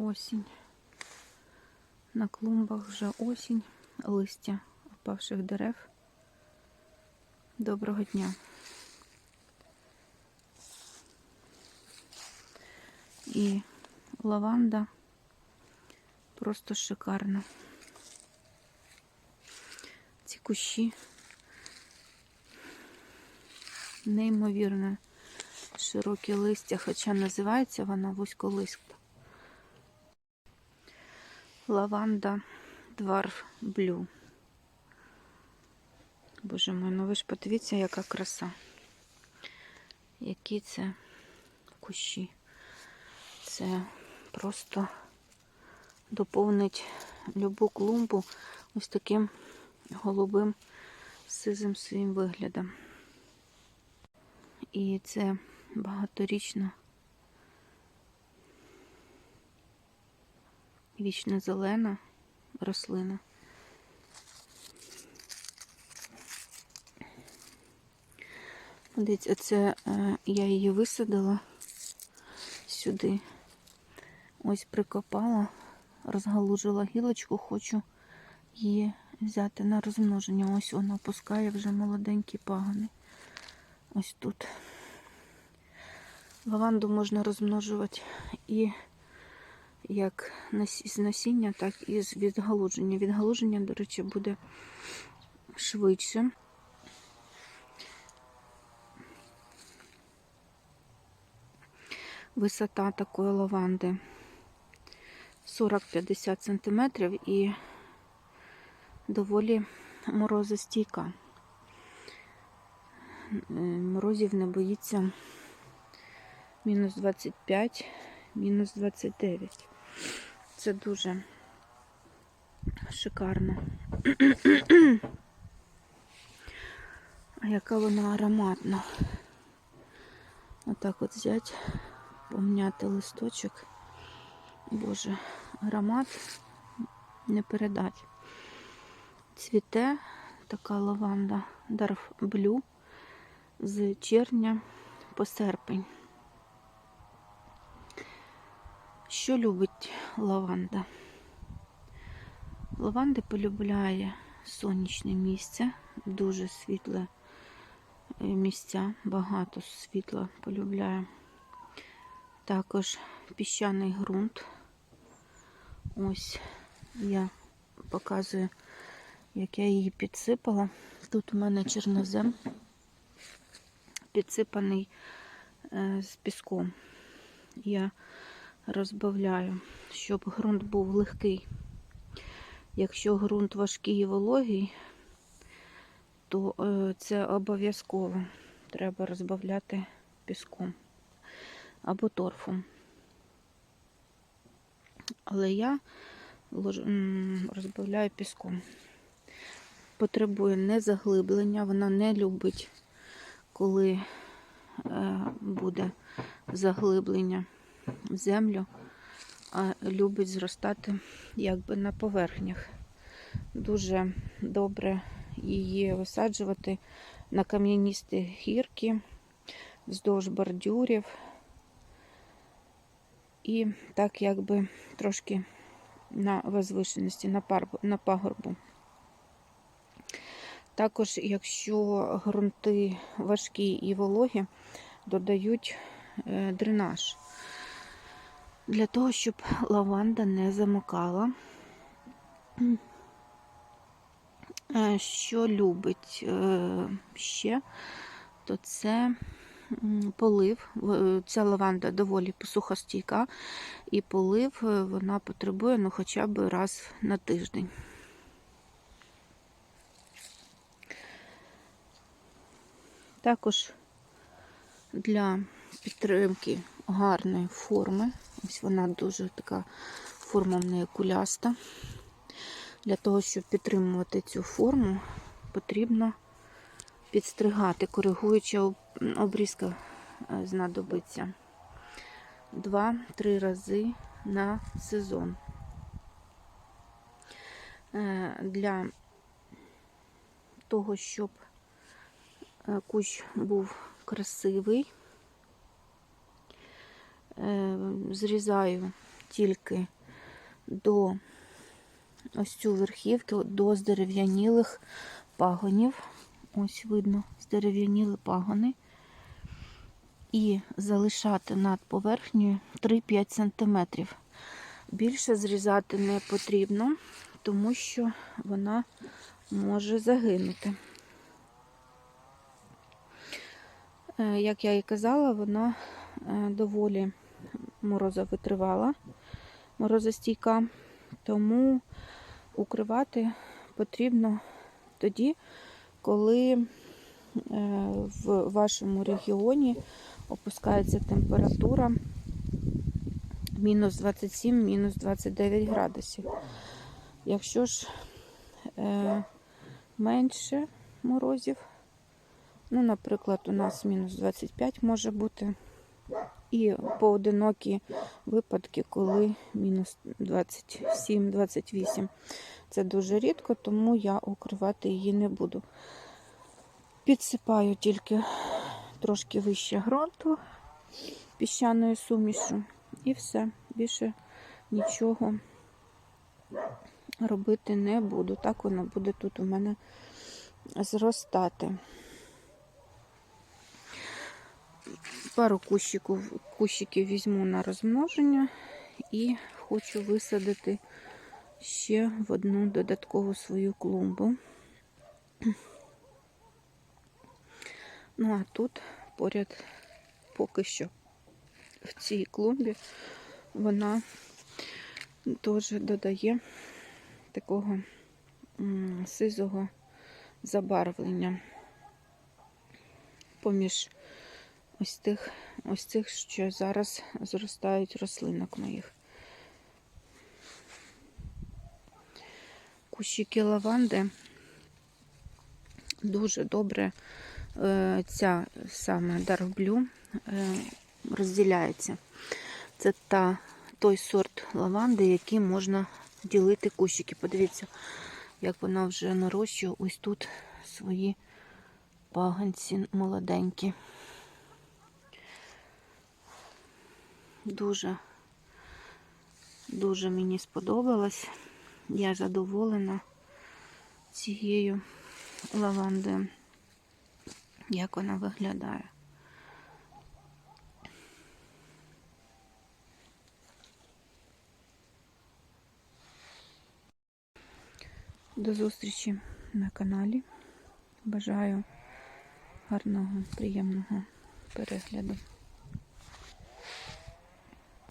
осінь. На клумбах вже осінь, листя опавших дерев. Доброго дня. І лаванда просто шикарна. Ці кущі неймовірно широкі листя, хоча називається вона вузьколиста. Лаванда Dwarf Blue. Боже мой, ну ви ж подивіться, яка краса. Які це кущі. Це просто доповнить любу клумбу ось таким голубим сизим своїм виглядом. І це багаторічна вічно зелена рослина. Дивіться, це е, я її висадила сюди. Ось прикопала, розгалужила гілочку, хочу її взяти на розмноження. Ось вона пускає вже молоденькі пагони. Ось тут. Лаванду можна розмножувати і як з насіння, так і з відгалудження. Відгалудження, до речі, буде швидше. Висота такої лаванди 40-50 см і доволі морозостійка. Морозів не боїться мінус 25, мінус 29. Це дуже шикарно. А яка вона ароматна. Отак от взяти, помняти листочок. Боже, аромат не передать. Цвіте така лаванда Darf Blue з червня по серпень. Що любить лаванда? Лаванда полюбляє сонячне місце, дуже світле е, місця, багато світла полюбляє. Також піщаний ґрунт. Ось я показую, як я її підсипала. Тут у мене чорнозем підсипаний е, з піском. Я розбавляю, щоб ґрунт був легкий. Якщо ґрунт важкий і вологий, то е, це обов'язково треба розбавляти піском або торфом. Але я розбавляю піском. Потребує не заглиблення, вона не любить, коли е, буде заглиблення в землю, а любить зростати якби на поверхнях. Дуже добре її висаджувати на кам'яністі гірки, вздовж бордюрів. І так якби трошки на возвишеності, на, парбу, на пагорбу. Також, якщо ґрунти важкі і вологі, додають е, дренаж для того, щоб лаванда не замокала. Е, Що любить е, ще, то це полив. Ця лаванда доволі сухостійка, і полив е, вона потребує ну, хоча б раз на тиждень. Також для підтримки гарної форми. Ось вона дуже така форма в неї куляста. Для того, щоб підтримувати цю форму, потрібно підстригати. Коригуюча обрізка е, знадобиться 2-3 рази на сезон. Е, Для того, щоб е, кущ був красивий, зрізаю тільки до ось цю верхівку, до здерев'янілих пагонів. Ось видно, здерев'яніли пагони. І залишати над поверхнею 3-5 см. Більше зрізати не потрібно, тому що вона може загинути. Е, Як я і казала, вона е, доволі морозовитривала, морозостійка, тому укривати потрібно тоді, коли е, в вашому регіоні опускається температура мінус 27, мінус 29 градусів. Якщо ж е, менше морозів, ну, наприклад, у нас мінус 25 може бути, і поодинокі випадки, коли мінус 27-28. Це дуже рідко, тому я укривати її не буду. Підсипаю тільки трошки вище ґрунту піщаною сумішу, і все. Більше нічого робити не буду. Так воно буде тут у мене зростати. Пару кущиків, кущиків візьму на розмноження і хочу висадити ще в одну додаткову свою клумбу. Ну, а тут поряд поки що в цій клумбі вона теж додає такого сизого забарвлення поміж ось тих, ось цих, що зараз зростають рослинок моїх. Кущики лаванди дуже добре е, ця саме Dark е, розділяється. Це та, той сорт лаванди, який можна ділити кущики. Подивіться, як вона вже нарощує ось тут свої паганці молоденькі. Дуже, дуже мені сподобалось. Я задоволена цією лавандою, як вона виглядає. До зустрічі на каналі. Бажаю гарного, приємного перегляду.